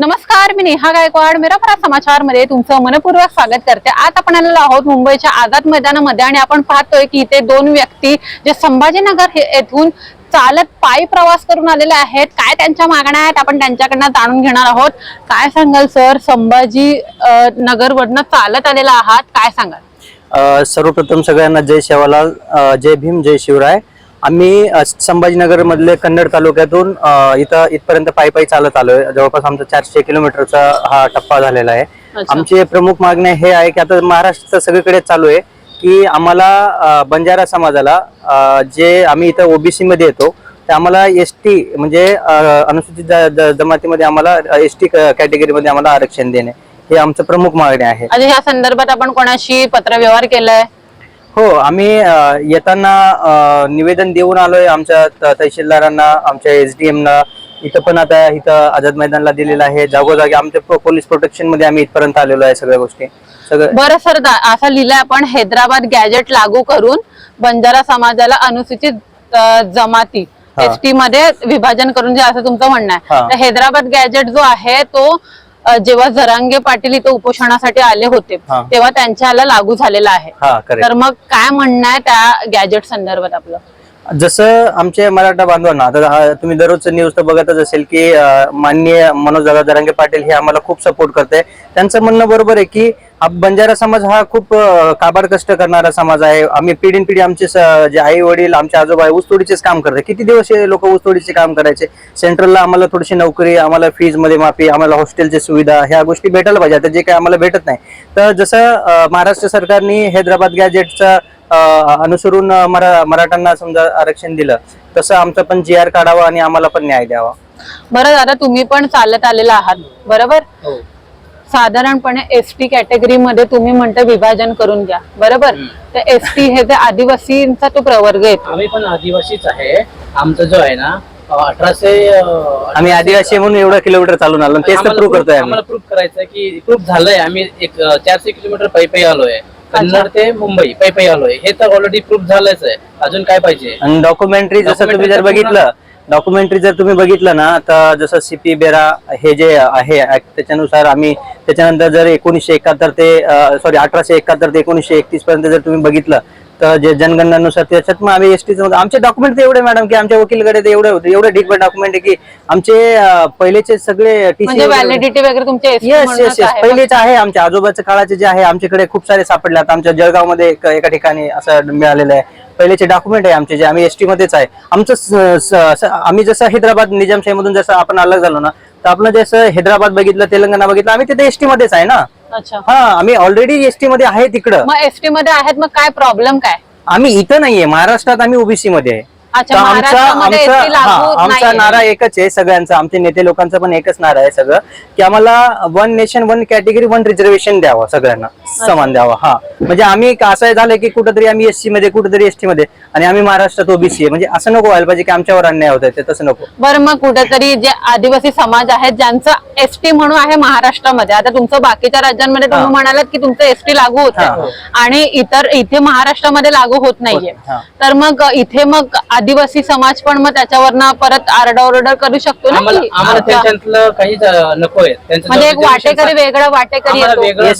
नमस्कार मी नेहा गायकवाड. मेरा समाचारमध्ये तुमचं मनपूर्वक स्वागत करते. आज आपण आलेलो आहोत मुंबईच्या आझाद मैदानामध्ये आणि आपण पाहतोय की इथे दोन व्यक्ती जे संभाजीनगर हे- येथून चालत पायी प्रवास करून आलेले आहेत. काय त्यांच्या मागण्या आहेत आपण त्यांच्याकडनं जाणून घेणार आहोत. काय सांगाल सर? संभाजी नगर नगरवरनं चालत आलेला आहात. काय सांगाल? सर्वप्रथम सगळ्यांना जय शेवालाल. जय भीम जय शिवराय. आम्ही अ, संभाजीनगर मधले कन्नड तालुक्यातून इथं इथपर्यंत पायी पायी चालत आलोय. जवळपास आमचा चारशे किलोमीटरचा हा टप्पा झालेला आहे. आमचे प्रमुख मागणे हे आहे की आता महाराष्ट्र सगळीकडे चालू आहे की आम्हाला बंजारा समाजाला जे आम्ही इथं ओबीसी मध्ये येतो ते आम्हाला एस टी म्हणजे अनुसूचित जमातीमध्ये आम्हाला एस टी कॅटेगरीमध्ये आम्हाला आरक्षण देणे. हे आमचं प्रमुख मागणे आहे. आणि या संदर्भात आपण कोणाशी पत्रव्यवहार केलाय? हो आम्ही येताना निवेदन देऊन आलोय आमच्या तहसीलदारांना आमच्या एस डी ला इथं पण आता इथं आझाद मैदानला दिलेलं आहे जागोजागी आमच्या पोलीस प्रोटेक्शनमध्ये आम्ही इथपर्यंत आलेलो आहे सगळ्या गोष्टी सगळं बरं सर असं लिहिलंय आपण हैदराबाद गॅजेट लागू करून बंजारा समाजाला अनुसूचित जमाती. एसमध्ये विभाजन करून जे असं तुमचं म्हणणं आहे. तर हैदराबाद गॅजेट जो आहे तो जेव्हा जरांगे पाटील इथं उपोषणासाठी आले होते हा. तेव्हा त्यांच्याला लागू झालेला आहे. हा तर मग काय म्हणणं आहे त्या गॅजेट संदर्भात आपलं? जसं आमचे मराठा बांधवांना आता हा- तुम्ही दररोजचं न्यूज तर बघतच असेल की अं, माननीय मनोज दादा दरांगे पाटील हे आम्हाला खूप सपोर्ट करते त्यांचं म्हणणं बरोबर आहे की हा बंजारा समाज हा खूप अं, काबाड कष्ट करणारा समाज आहे. आम्ही पिढीन पिढी आमचे स- जे आई वडील आमचे आजोबा आहे ऊसतोडीचेच काम करते किती दिवस हे लोक ऊसतोडीचे काम करायचे? सेंट्रलला आम्हाला थोडीशी नोकरी आम्हाला फीजमध्ये माफी आम्हाला हॉस्टेलची सुविधा ह्या गोष्टी भेटायला पाहिजे. आता जे काही आम्हाला भेटत नाही. तर जसं अं, महाराष्ट्र सरकारने हैदराबाद गॅजेटचा अ, अनुसरून अ, मरा मराठ्यांना समजा आरक्षण दिलं तसं आमचं पण जी आर काढावा आणि आम्हाला पण न्याय द्यावा. बरं दादा तुम्ही पण चालत आलेला आहात. बरोबर? साधारणपणे एस टी कॅटेगरी मध्ये तुम्ही म्हणता विभाजन करून घ्या. बरोबर? तर एस टी हे जे आदिवासींचा तो प्रवर्ग येतो आम्ही पण आदिवासीच आहे. आमचा जो आहे ना अठराशे आम्ही आदिवासी म्हणून एवढं किलोमीटर चालून आलो तेच तर प्रूव्ह करतोय आम्ही. आम्हाला प्रूफ करायचं आहे की प्रूफ झालंय. आम्ही एक चारशे किलोमीटर पायी पायी आलोय कन्नड ते मुंबई पायी पायी आलोय. हे तर ऑलरेडी प्रूफ झालंच आहे. अजून काय पाहिजे? आणि डॉक्युमेंटरी जसं तुम्ही जर बघितलं डॉक्युमेंटरी जर तुम्ही बघितलं ना तर जसं सीपी बेरा हे जे आहे त्याच्यानुसार आम्ही त्याच्यानंतर जर एकोणीसशे एकाहत्तर ते सॉरी अठराशे एकाहत्तर ते एकोणीसशे एकतीस पर्यंत जर तुम्ही बघितलं तर जे जनगणनानुसार त्याच्यात मग आम्ही एसटी आमचे डॉक्युमेंट एवढे मॅडम की आमच्या वकीलकडे ते एवढे होते एवढे ढिगभर डॉक्युमेंट आहे की आमचे अं, पहिलेचे सगळे म्हणजे टीसी व्हॅलिडिटी वगैरे तुमच्या एस येस येस येस पहिलेच आहे आमच्या आजोबाच्या काळाचे जे आहे आमच्याकडे खूप सारे सापडले. आता आमच्या जळगावमध्ये एक- एका ठिकाणी असं मिळालेलं आहे. पहिलेचे डॉक्युमेंट आहे आमचे जे आम्ही एसटी मध्येच आहे. आमचं स- स- स- आम्ही जसं हैदराबाद निजामशाही मधून जसं आपण अलग झालो ना तर आपलं जसं हैदराबाद बघितलं तेलंगणा बघितलं आम्ही तिथे एसटी मध्येच आहे ना. हा आम्ही ऑलरेडी एसटी मध्ये आहे तिकडं. मग एस टी मध्ये आहेत मग काय प्रॉब्लेम काय? आम्ही इथं नाहीये महाराष्ट्रात आम्ही ओबीसी मध्ये आहे. अच्छा आमचा महाराष्ट्रामध्ये आमचा एस टी हा, लागू आमचा नाहीये. नारा एकच आहे सगळ्यांचा आमचे नेते लोकांचा पण एकच नारा आहे सगळं की आम्हाला one nation one category one reservation द्यावं सगळ्यांना. समान द्यावा हा. म्हणजे आम्ही असं झालं की कुठेतरी आम्ही एससी मध्ये कुठेतरी एसटी मध्ये आणि आम्ही महाराष्ट्रात ओबीसी आहे. म्हणजे असं नको व्हायला पाहिजे की आमच्यावर अन्याय होत ते तसं नको. बरं मग कुठेतरी जे आदिवासी समाज आहेत ज्यांचं एस टी म्हणून आहे महाराष्ट्रामध्ये आता तुमचं बाकीच्या राज्यांमध्ये तुम्ही हा. म्हणालात की तुमचं एस टी लागू होत. आणि इतर इथे महाराष्ट्रामध्ये लागू होत नाहीये. तर मग इथे मग आदिवासी समाज पण मग त्याच्यावरनं परत आरडाओरडा करू शकतो ना आम्हाला की? आम्हाला आमच्या- त्यांच्यातलं काहीच अं, नकोय. त्यांचं म्हणजे एक वाटेकरी वेगळा वाटेकरी आम्हाला येतो. वेगळं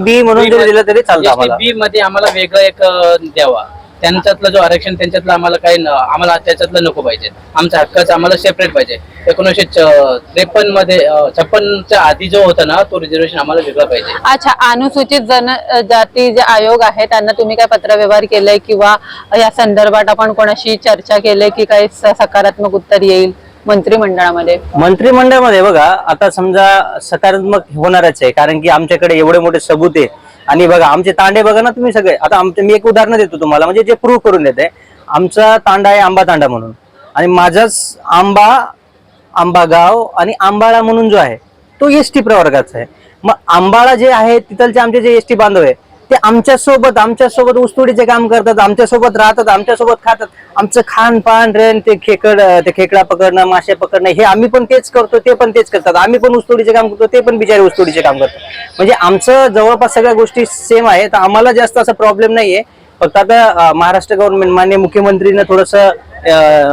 STB म्हणून जरी मध्ये- दिलं तरी चालतं आम्हाला. STB मध्ये आम्हाला वेगळं एक अं, द्यावा. त्यांच्यातलं जो आरक्षण त्यांच्यातलं आम्हाला काही न- आम्हाला त्याच्यातलं नको पाहिजे. आमच्या हक्काचं आम्हाला सेपरेट पाहिजे. एकोणीसशे त्रेपन्नमध्ये छप्पनच्या आधी जो होता ना तो रिझर्वेशन आम्हाला वेगळा पाहिजे. अच्छा अनुसूचित जन जाती जे आयोग आहे त्यांना तुम्ही काय पत्रव्यवहार केलंय? किंवा या संदर्भात आपण कोणाशी चर्चा केलंय की काही स- सकारात्मक उत्तर येईल? मंत्रिमंडळामध्ये? मंत्रिमंडळामध्ये बघा आता समजा सकारात्मक होणारच आहे कारण की आमच्याकडे एवढे मोठे सबूत आहे. आणि बघा आमचे तांडे बघा ना तुम्ही सगळे. आता आमचे मी एक उदाहरण देतो तुम्हाला म्हणजे जे प्रूव्ह करून देते. आमचा तांडा आहे आंबा तांडा म्हणून. आणि माझाच आंबा आंबा गाव आणि आंबाळा म्हणून जो आहे तो एस टी प्रवर्गाचा आहे. मग आंबाळा जे आहे तिथलचे आमचे जे एस टी बांधव आहे ते आमच्यासोबत आमच्यासोबत ऊसतोडीचे काम करतात आमच्यासोबत राहतात आमच्यासोबत खातात. आमचं खान पान रेन ते खेकड ते खेकडा पकडणं मासे पकडणं हे आम्ही पण तेच करतो ते पण तेच करतात. आम्ही पण ऊसतोडीचे काम करतो ते पण बिचारे ऊसतोडीचे काम करतात. म्हणजे आमचं जवळपास सगळ्या गोष्टी सेम आहे तर आम्हाला जास्त असा प्रॉब्लेम नाहीये. फक्त आता महाराष्ट्र गव्हर्नमेंट मान्य मुख्यमंत्रीनं थोडंसं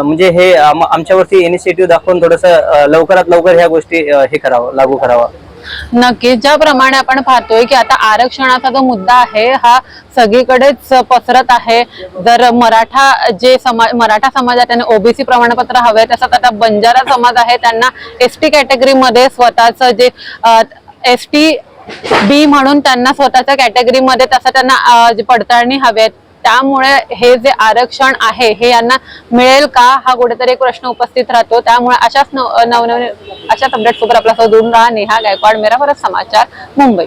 म्हणजे हे आमच्यावरती इनिशिएटिव्ह दाखवून थोडंसं लवकरात लवकर ह्या गोष्टी हे करावं लागू करावं. नक्कीच. ज्याप्रमाणे आपण पाहतोय की आता आरक्षणाचा जो मुद्दा आहे हा सगळीकडेच पसरत आहे. जर मराठा जे समाज मराठा समाज आहे त्यांना ओबीसी प्रमाणपत्र हवे तसंच आता बंजारा समाज आहे त्यांना एस टी कॅटेगरीमध्ये स्वतःच जे एस टी बी म्हणून त्यांना स्वतःच्या कॅटेगरीमध्ये तसं त्यांना जे पडताळणी हवेत त्यामुळे हे जे आरक्षण आहे हे यांना मिळेल का? हा कुठेतरी एक प्रश्न उपस्थित राहतो. त्यामुळे अशाच नवनवीन अशाच अपडेट सोबत आपल्यासोबत जोडून राहा. नेहा गायकवाड मेरा परत समाचार मुंबई.